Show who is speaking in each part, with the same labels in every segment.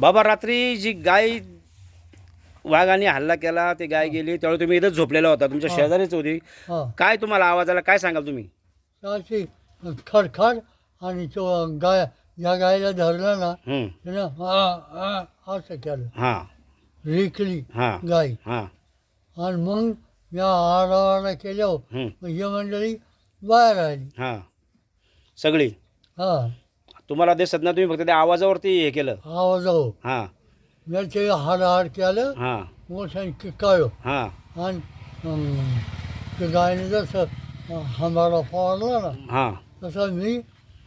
Speaker 1: बाबा रात्री जी गाय वाघाने हल्ला केला ते गाय गेली त्यावेळी तुम्ही इथंच झोपलेला होता तुमच्या. शेजारीच होती.
Speaker 2: हा.
Speaker 1: काय तुम्हाला आवाज आला काय सांगाल तुम्ही?
Speaker 2: अशी खडखड आणि तो गाय या गायला धरलं ना
Speaker 1: हं.
Speaker 2: त्यानं हा हा असं केलं.
Speaker 1: हां.
Speaker 2: रिकली
Speaker 1: हां.
Speaker 2: गाय.
Speaker 1: हां.
Speaker 2: आणि मग या आडावाडा केल्यावर. मग ही मंडळी बाहेर आली.
Speaker 1: हां. सगळी?
Speaker 2: हा.
Speaker 1: तुम्हाला दिसत ना तुम्ही फक्त त्या आवाजावरती हे केलं.
Speaker 2: आवाज हो.
Speaker 1: हां
Speaker 2: मी ते केलं
Speaker 1: हां.
Speaker 2: मोठ्याने किकाळो.
Speaker 1: हां.
Speaker 2: आणि अं, ते गायने जसं अं, हंबाडा फवारला ना
Speaker 1: हां.
Speaker 2: तसं मी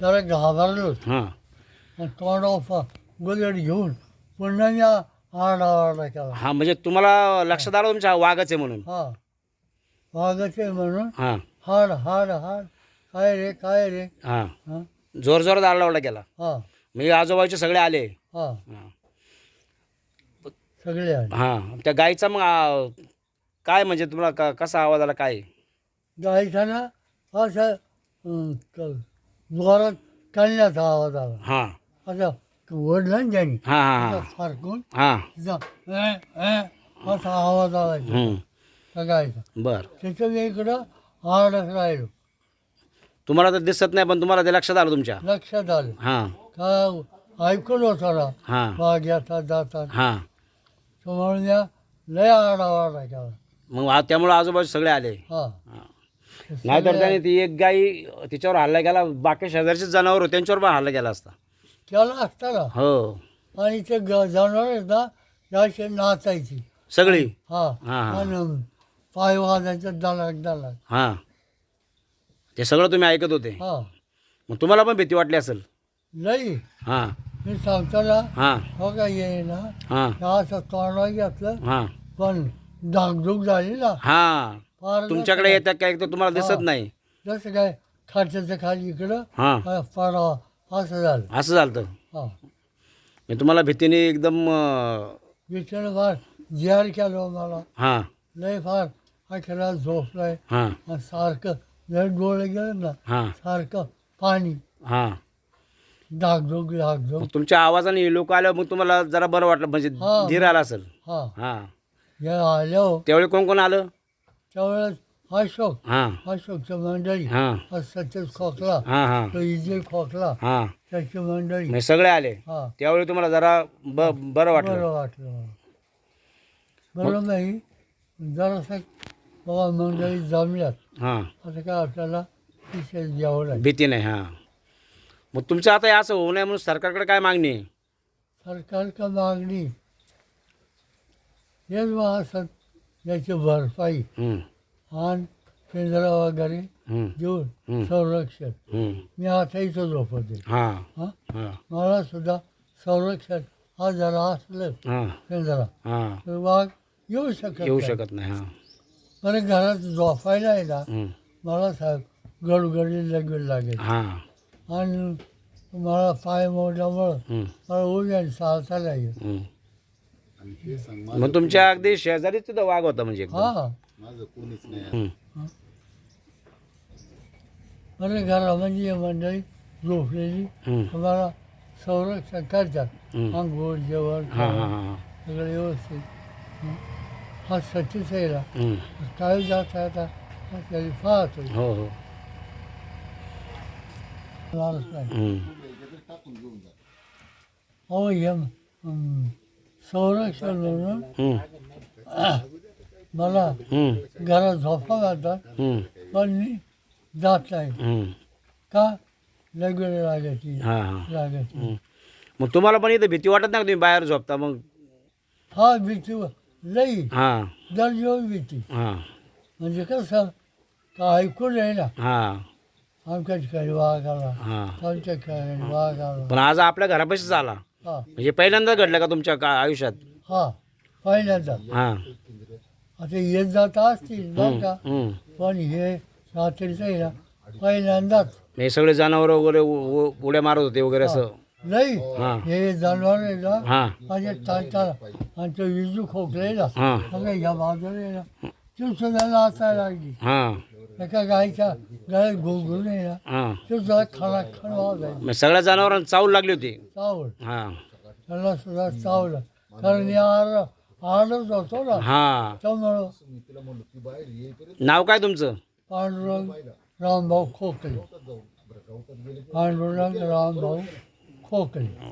Speaker 2: जरा घाबरलो.
Speaker 1: हां.
Speaker 2: आणि तोंडावर गुलड घेऊन पुन्हा मी आरडाओरडा केला.
Speaker 1: हां म्हणजे तुम्हाला लक्षात आलं तुमच्या वाघच आहे म्हणून?
Speaker 2: हा. वाघाचे म्हणून.
Speaker 1: हां.
Speaker 2: हाड हाड हाड. काय रे काय रे?
Speaker 1: हां.
Speaker 2: हा.
Speaker 1: जोर जोरात आरडाओरडा केला
Speaker 2: हा.
Speaker 1: म्हणजे आजोबाचे सगळे आले.
Speaker 2: हा.
Speaker 1: हां.
Speaker 2: सगळे आले.
Speaker 1: हां. त्या गाईचा मग आ, काय म्हणजे तुम्हाला क- कसा आवाज आला काय?
Speaker 2: गायचा ना असं अं, क- जोरात काढण्याचा आवाज आला.
Speaker 1: हां.
Speaker 2: असं ओढला ना त्यांनी.
Speaker 1: हां हां हां.
Speaker 2: फारकून
Speaker 1: हां.
Speaker 2: जा, ए, ए, असा आवाज आला.
Speaker 1: हं.
Speaker 2: त्या गायचा
Speaker 1: बर.
Speaker 2: त्याचं मी इकडं आडच राहिलो.
Speaker 1: तुम्हाला तर दिसत नाही पण तुम्हाला ते लक्षात आलं तुमच्या.
Speaker 2: लक्षात आलं.
Speaker 1: हां.
Speaker 2: का ऐकून होता ना
Speaker 1: हां.
Speaker 2: वाघ येतात जातात
Speaker 1: हां.
Speaker 2: तो म्हणून या लय आडावाडा केला
Speaker 1: मग आ- त्यामुळे आजोबाचे सगळे आले.
Speaker 2: हा.
Speaker 1: नाहीतर त्याने ती एक गाई तिच्यावर हल्ला केला बाकी शेजारचे जनावर होते त्यांच्यावर पण हल्ला केला असता.
Speaker 2: केला असता ना?
Speaker 1: हो.
Speaker 2: आणि ते ग- जनावर आहेत ना त्याशी नाचायची.
Speaker 1: सगळी?
Speaker 2: हा.
Speaker 1: हा, हा.
Speaker 2: आणि पाय वाजायचं दलाक दलाक
Speaker 1: हां. ते सगळं तुम्ही ऐकत होते.
Speaker 2: हा.
Speaker 1: मग तुम्हाला पण भीती वाटली असेल.
Speaker 2: लई
Speaker 1: हां.
Speaker 2: मी सांगतो ना
Speaker 1: हां.
Speaker 2: हो का ये ना
Speaker 1: हां.
Speaker 2: असं घेतलं.
Speaker 1: हां.
Speaker 2: पण धाकधूक झाली ना.
Speaker 1: हां.
Speaker 2: फार
Speaker 1: तुमच्याकडे येतात काय तर तुम्हाला दिसत नाही.
Speaker 2: जसं काय खाट्याचं खाली इकडं
Speaker 1: हां.
Speaker 2: असं झालं.
Speaker 1: असं झालं तर.
Speaker 2: हा.
Speaker 1: मी तुम्हाला भीतीने एकदम अं,
Speaker 2: विचार फार जिहार केलं मला.
Speaker 1: हां.
Speaker 2: लय फार अखेरा झोपलाय.
Speaker 1: हां.
Speaker 2: आणि सारखं जर डोळे गेले ना
Speaker 1: हां.
Speaker 2: सारखं पाणी.
Speaker 1: हां.
Speaker 2: धाकधूक
Speaker 1: मग तुमच्या आवाजाने लोक आल्यावर मग तुम्हाला जरा बरं वाटलं म्हणजे
Speaker 2: हा.
Speaker 1: धीर आला असेल.
Speaker 2: हा.
Speaker 1: हां.
Speaker 2: आलो.
Speaker 1: त्यावेळी कोण कोण आलं?
Speaker 2: त्यावेळेस अशोक.
Speaker 1: हां.
Speaker 2: अशोकची मंडळी.
Speaker 1: हां.
Speaker 2: सत्यच खोकला.
Speaker 1: हां हां.
Speaker 2: तो इजे खोकला.
Speaker 1: हां.
Speaker 2: त्याची मंडळी.
Speaker 1: म्हणजे सगळे आले.
Speaker 2: हा.
Speaker 1: त्यावेळी तुम्हाला जरा ब बरं वाटलं.
Speaker 2: बरं वाटलं. मला. बरं नाही जरासं बाबा मंडळी जमल्यात
Speaker 1: हां.
Speaker 2: आता काय आपल्याला विशेष घ्यावं लागेल.
Speaker 1: भीती नाही हां. मग तुमचं आता हे असं होऊ नये म्हणून सरकारकडे काय मागणी आहे?
Speaker 2: सरकार का मागणी हेच मग असत याची भरपाई आणि पिंजरा वगैरे देऊन संरक्षण. मी आता इथं झोपते
Speaker 1: हां.
Speaker 2: हां?
Speaker 1: हां.
Speaker 2: मला सुद्धा संरक्षण हा जरा असलं
Speaker 1: हां. हां.
Speaker 2: तर वाघ येऊ शकत
Speaker 1: येऊ
Speaker 2: नाही.
Speaker 1: शकत नाही हां.
Speaker 2: बरं घरात झोपायला आहे ना
Speaker 1: हं,
Speaker 2: मला साहेब गडगडी लगेच लागेल.
Speaker 1: हां.
Speaker 2: आणि मला पाय मोडल्यामुळं
Speaker 1: हं,
Speaker 2: मला उद्या चालता लागेल.
Speaker 1: मग तुमच्या अगदी शेजारीच तिथं वाघ होता म्हणजे एकदम.
Speaker 2: हा.
Speaker 1: हं,
Speaker 2: बरं घरामध्ये हे मंडळी झोपलेली. मला संरक्षण करतात. अंघोळ जेवण
Speaker 1: हां हां हां
Speaker 2: सगळं व्यवस्थित. हं. सतीच आहे ना.
Speaker 1: हं.
Speaker 2: काय जात आहे आता? हा त्याला पाहतो.
Speaker 1: हो हो.
Speaker 2: माणूस नाही. अहो हे संरक्षण म्हणून मला घरात झोपा घालतात
Speaker 1: हं,
Speaker 2: पण मी जात नाही. का? लगेच लागायची
Speaker 1: हां हां.
Speaker 2: लागायची.
Speaker 1: मग तुम्हाला पण इथं भीती वाटत नाही का तुम्ही बाहेर झोपता मग?
Speaker 2: हा भीती लई
Speaker 1: हां.
Speaker 2: दर जेवण भीती
Speaker 1: हां.
Speaker 2: म्हणजे कसं का ऐकून आहे ना?
Speaker 1: हां.
Speaker 2: आमच्या ठिकाणी वाघ आला.
Speaker 1: हां.
Speaker 2: आमच्या ठिकाणी वाघ आला.
Speaker 1: पण आज आपल्या घरापाशीच आला
Speaker 2: हा.
Speaker 1: म्हणजे पहिल्यांदा घडलं का तुमच्या का आयुष्यात?
Speaker 2: हा. पहिल्यांदा.
Speaker 1: हां.
Speaker 2: आता येत जात असतील बरं का. पण हे रात्रीचं आहे ना पहिल्यांदाच.
Speaker 1: हे सगळे जनावर वगैरे उ- उ- उड्या मारत होते वगैरे असं.
Speaker 2: नाही.
Speaker 1: हां.
Speaker 2: हे जनावर आहे ना
Speaker 1: हां.
Speaker 2: माझ्या ताटाला आणि तो विजू खोकलेला
Speaker 1: हां.
Speaker 2: सगळ्या ह्या बाजूला तो सुद्धा लाचायला लागली. एका गायच्या गळ्यात गुंगरून येणार
Speaker 1: हां.
Speaker 2: सुद्धा खणाखण वाज
Speaker 1: मग सगळ्या जनावरांना चावू लागली होती?
Speaker 2: चावल
Speaker 1: हां.
Speaker 2: त्याला सुद्धा चावलं कारण मी आर आरच होतो
Speaker 1: नाव काय तुमचं?
Speaker 2: पांडुरंग रामभाऊ खोकले. पांडुरंग रामभाऊ खोकले.